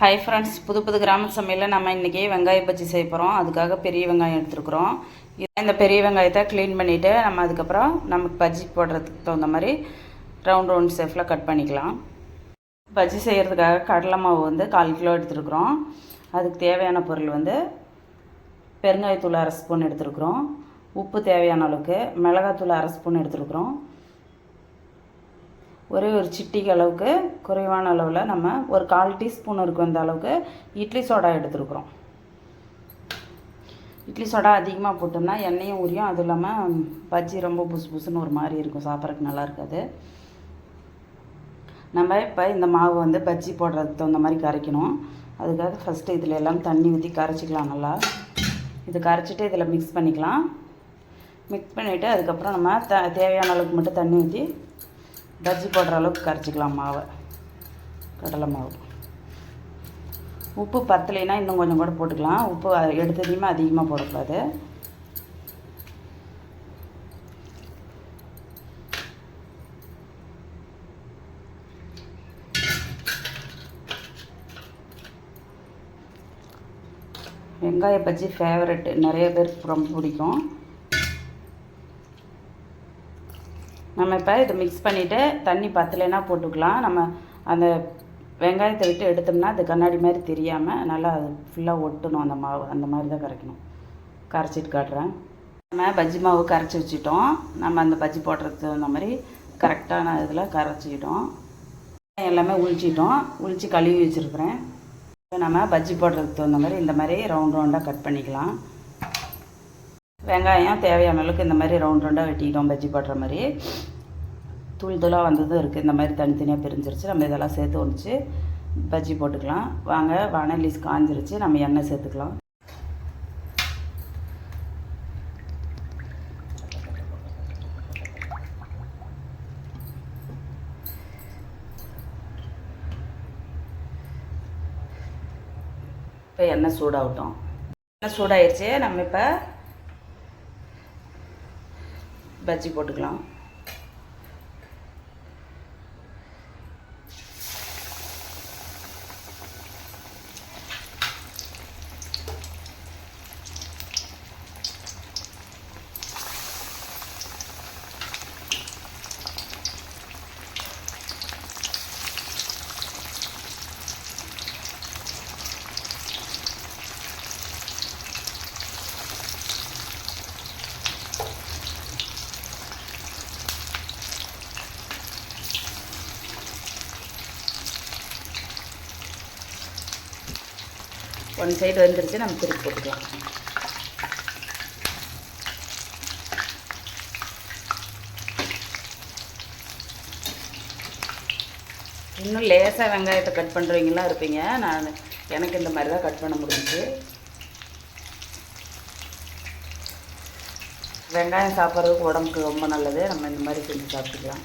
Hi friends புது புது கிராம சமையலில் நம்ம இன்றைக்கி வெங்காய பஜ்ஜி செய்ய போகிறோம் அதுக்காக பெரிய வெங்காயம் எடுத்துருக்குறோம். இந்த பெரிய வெங்காயத்தை க்ளீன் பண்ணிவிட்டு நம்ம அதுக்கப்புறம் நமக்கு பஜ்ஜி போடுறதுக்கு தகுந்த மாதிரி ரவுண்ட் ரவுண்ட் ஷேஃபில் கட் பண்ணிக்கலாம். பஜ்ஜி செய்கிறதுக்காக கடலை மாவு வந்து கால் கிலோ எடுத்துருக்குறோம். அதுக்கு தேவையான பொருள் வந்து பெருங்காயத்தூள் அரை ஸ்பூன் எடுத்துருக்குறோம். உப்பு தேவையான அளவுக்கு மிளகாத்தூள் அரை ஸ்பூன் எடுத்துருக்குறோம். ஒரே ஒரு சிட்டிக்கு அளவுக்கு குறைவான அளவில் நம்ம ஒரு கால் டீஸ்பூன் இருக்கும் அந்த அளவுக்கு இட்லி சோடா எடுத்துருக்குறோம். இட்லி சோடா அதிகமாக போட்டோம்னா எண்ணெயும் உரியும் அதுவும் இல்லாமல் பஜ்ஜி ரொம்ப புசு புசுன்னு ஒரு மாதிரி இருக்கும். சாப்பிட்றதுக்கு நல்லா இருக்காது. நம்ம இப்போ இந்த மாவு வந்து பஜ்ஜி போடுறதுக்கு தகுந்த மாதிரி கரைக்கணும். அதுக்காக ஃபஸ்ட்டு இதில் எல்லாம் தண்ணி ஊற்றி கரைச்சிக்கலாம் நல்லா. இது கரைச்சிட்டு இதில் மிக்ஸ் பண்ணிக்கலாம். மிக்ஸ் பண்ணிவிட்டு அதுக்கப்புறம் நம்ம த தேவையான அளவுக்கு மட்டும் தண்ணி ஊற்றி பஜ்ஜி போடுற அளவுக்கு கரைச்சிக்கலாம் மாவை. கடலை மாவு. உப்பு பத்தலைன்னா இன்னும் கொஞ்சம் கூட போட்டுக்கலாம். உப்பு எடுத்ததையுமே அதிகமாக போடக்கூடாது. வெங்காய பஜ்ஜி ஃபேவரெட்டு நிறைய பேருக்கு ரொம்ப பிடிக்கும். நம்ம இப்போ இதை மிக்ஸ் பண்ணிவிட்டு தண்ணி பத்தலைன்னா போட்டுக்கலாம். நம்ம அந்த வெங்காயத்தை விட்டு எடுத்தோம்னா அது கண்ணாடி மாதிரி தெரியாமல் நல்லா அது ஃபுல்லாக ஒட்டணும். அந்த மாவு அந்த மாதிரி தான் கரைக்கணும். கரைச்சிட்டு காட்டுறேன். நம்ம பஜ்ஜி மாவு கரைச்சி வச்சுட்டோம். நம்ம அந்த பஜ்ஜி போடுறதுக்கு அந்த மாதிரி கரெக்டான இதில் கரைச்சிக்கிட்டோம் எல்லாமே உளிச்சிட்டோம் உளிச்சு கழுவி வச்சுருக்குறேன். இப்போ நம்ம பஜ்ஜி போடுறதுக்கு தகுந்த மாதிரி இந்த மாதிரி ரவுண்ட் ரவுண்டாக கட் பண்ணிக்கலாம். வெங்காயம் தேவையான அளவுக்கு இந்த மாதிரி ரவுண்ட் ரவுண்டாக வெட்டிக்கிட்டோம் பஜ்ஜி போடுற மாதிரி. தூள் தூளாக வந்ததும் இருக்குது இந்த மாதிரி தனித்தனியாக பிரிஞ்சிருச்சு. நம்ம இதெல்லாம் சேர்த்து ஒழிச்சு பஜ்ஜி போட்டுக்கலாம். வாங்க வானலிஸ் காஞ்சிருச்சு. நம்ம எண்ணெய் சேர்த்துக்கலாம். இப்போ எண்ணெய் சூடாகட்டும். எண்ணெய் சூடாயிருச்சு. நம்ம இப்போ பஜ்ஜி போட்டுக்கலாம். ஒன் சைடு வந்துருச்சு நம்ம திருப்பி போட்டுக்கலாம். இன்னும் லேசாக வெங்காயத்தை கட் பண்ணுறவங்களாம் இருப்பீங்க. நான் எனக்கு இந்த மாதிரி தான் கட் பண்ண முடிஞ்சு வெங்காயம் சாப்பிட்றதுக்கு உடம்புக்கு ரொம்ப நல்லது. நம்ம இந்த மாதிரி செஞ்சு சாப்பிட்டுக்கலாம்.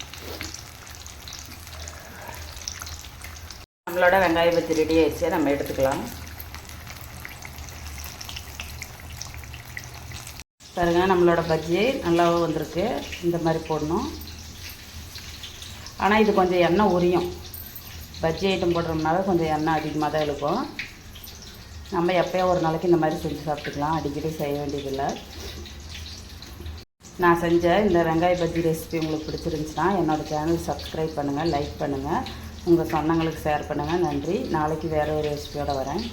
நம்மளோட வெங்காய பச்சி ரெடி ஆயிடுச்சு. நம்ம எடுத்துக்கலாம். பாருங்க நம்மளோட பஜ்ஜி நல்லாவும் வந்திருக்கு. இந்த மாதிரி போடணும். ஆனால் இது கொஞ்சம் எண்ணெய் உரியும். பஜ்ஜி ஐட்டம் போடுறோம்னால கொஞ்சம் எண்ணெய் அதிகமாக தான் இருக்கும் நம்ம எப்போயோ ஒரு நாளைக்கு இந்த மாதிரி செஞ்சு சாப்பிட்டுக்கலாம். அடிக்கடி செய்ய வேண்டியதில்லை. நான் செஞ்ச இந்த வெங்காய பஜ்ஜி ரெசிபி உங்களுக்கு பிடிச்சிருந்துச்சுன்னா என்னோடய சேனல் சப்ஸ்கிரைப் பண்ணுங்கள் லைக் பண்ணுங்கள் உங்கள் சொந்தங்களுக்கு ஷேர் பண்ணுங்கள் நன்றி. நாளைக்கு வேறு ஒரு ரெசிபியோடு வரேன்.